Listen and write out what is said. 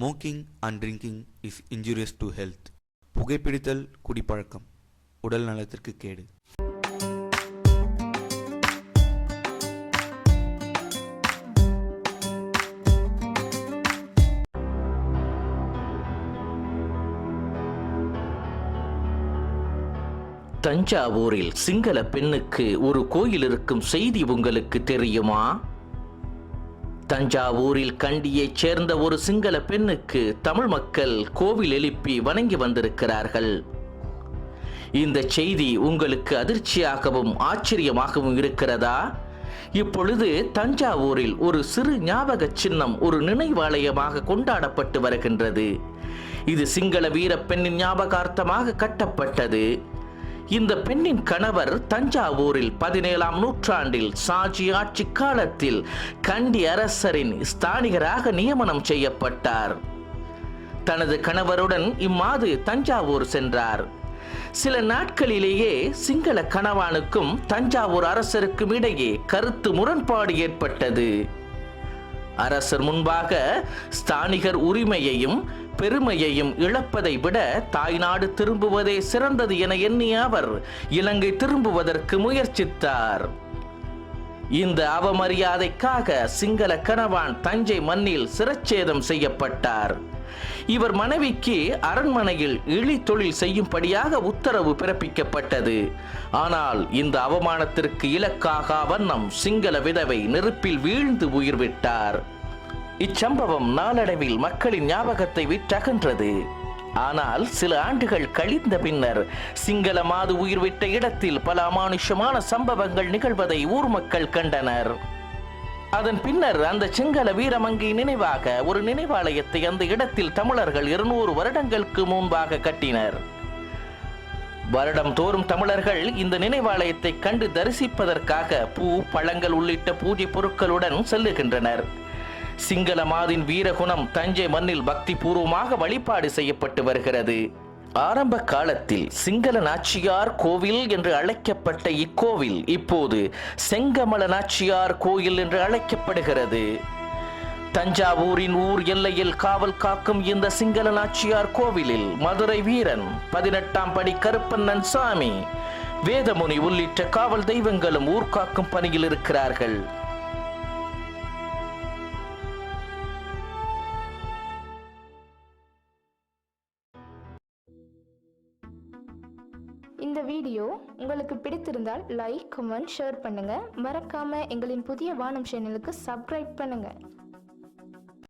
Smoking and drinking is injurious to health புகைப்பிடித்தல் குடிப்பழக்கம். உடல் நலத்திற்கு கேடு. தஞ்சாவூரில் சிங்கள பெண்ணுக்கு ஒரு கோயில் இருக்கும் செய்தி உங்களுக்கு தெரியுமா? தஞ்சாவூரில் கண்டியைச் சேர்ந்த ஒரு சிங்கள பெண்ணுக்கு தமிழ் மக்கள் கோவில் எழுப்பி வணங்கி வந்திருக்கிறார்கள். இந்த செய்தி உங்களுக்கு அதிர்ச்சியாகவும் ஆச்சரியமாகவும் இருக்கிறதா? இப்பொழுது தஞ்சாவூரில் ஒரு சிறு ஞாபக சின்னம் ஒரு நினைவாலயமாக கொண்டாடப்பட்டு வருகின்றது. இது சிங்கள வீர பெண்ணின் ஞாபகார்த்தமாக கட்டப்பட்டது. இந்த பெண்ணின் கணவர் தஞ்சாவூரில் பதினேழாம் நூற்றாண்டில் சாஜி ஆட்சி காலத்தில் கண்டி அரசரின் ஸ்தானிகராக நியமனம் செய்யப்பட்டார். தனது கணவருடன் இம்மாது தஞ்சாவூர் சென்றார். சில நாட்களிலேயே சிங்கள கணவானுக்கும் தஞ்சாவூர் அரசருக்கும் இடையே கருத்து முரண்பாடு ஏற்பட்டது. அரசர் முன்பாக ஸ்தானிகர் உரிமையையும் பெருமையையும் இழப்பதை விட தாய்நாடு திரும்புவதே சிறந்தது என எண்ணிய அவர் இலங்கை திரும்புவதற்கு முயற்சித்தார். இந்த அவமரியாதைக்காக சிங்கள கணவான் தஞ்சை மண்ணில் சிரச்சேதம் செய்யப்பட்டார். இவர் மனைவிக்கு அரண்மனையில் இழி தொழில் செய்யும்படியாக உத்தரவு பிறப்பிக்கப்பட்டது. ஆனால் இந்த அவமானத்திற்கு இலக்காக வண்ணம் சிங்கள விதவை நெருப்பில் வீழ்ந்து உயிர் விட்டார் இச்சம்பவம் நாளடைவில் மக்களின் ஞாபகத்தை விற்றகன்றது ஆனால் சில ஆண்டுகள் கழிந்த பின்னர் சிங்கள மாது உயிர் விட்ட இடத்தில் பல அமானுஷமான சம்பவங்கள் நிகழ்வதை ஊர் மக்கள் கண்டனர். அதன் பின்னர் அந்த சிங்கள வீரமங்கை நினைவாக ஒரு நினைவாலயத்தை அந்த இடத்தில் தமிழர்கள் இருநூறு வருடங்களுக்கு முன்பாக கட்டினர். வருடம் தோறும் தமிழர்கள் இந்த நினைவாலயத்தை கண்டு தரிசிப்பதற்காக பூ பழங்கள் உள்ளிட்ட பூஜை பொருட்களுடன் செல்லுகின்றனர். சிங்கள மாதின் வீரகுணம் தஞ்சை மண்ணில் பக்தி பூர்வமாக வழிபாடு செய்யப்பட்டு வருகிறது. ஆரம்ப காலத்தில் சிங்கள நாச்சியார் கோவில் என்று அழைக்கப்பட்ட இக்கோவில் இப்போது செங்கமல நாச்சியார் கோயில் என்று அழைக்கப்படுகிறது. தஞ்சாவூரின் ஊர் எல்லையில் காவல் காக்கும் இந்த சிங்கள நாச்சியார் கோவிலில் மதுரை வீரன் பதினெட்டாம் படி கருப்பண்ணன் சாமி வேதமுனி உள்ளிட்ட காவல் தெய்வங்களும் ஊர்காக்கும் பணியில் இருக்கிறார்கள். இந்த வீடியோ உங்களுக்கு பிடித்திருந்தால் லைக் கமெண்ட் ஷேர் பண்ணுங்கள் மறக்காமல் எங்களின் புதிய வானம் சேனலுக்கு சப்ஸ்கிரைப் பண்ணுங்கள்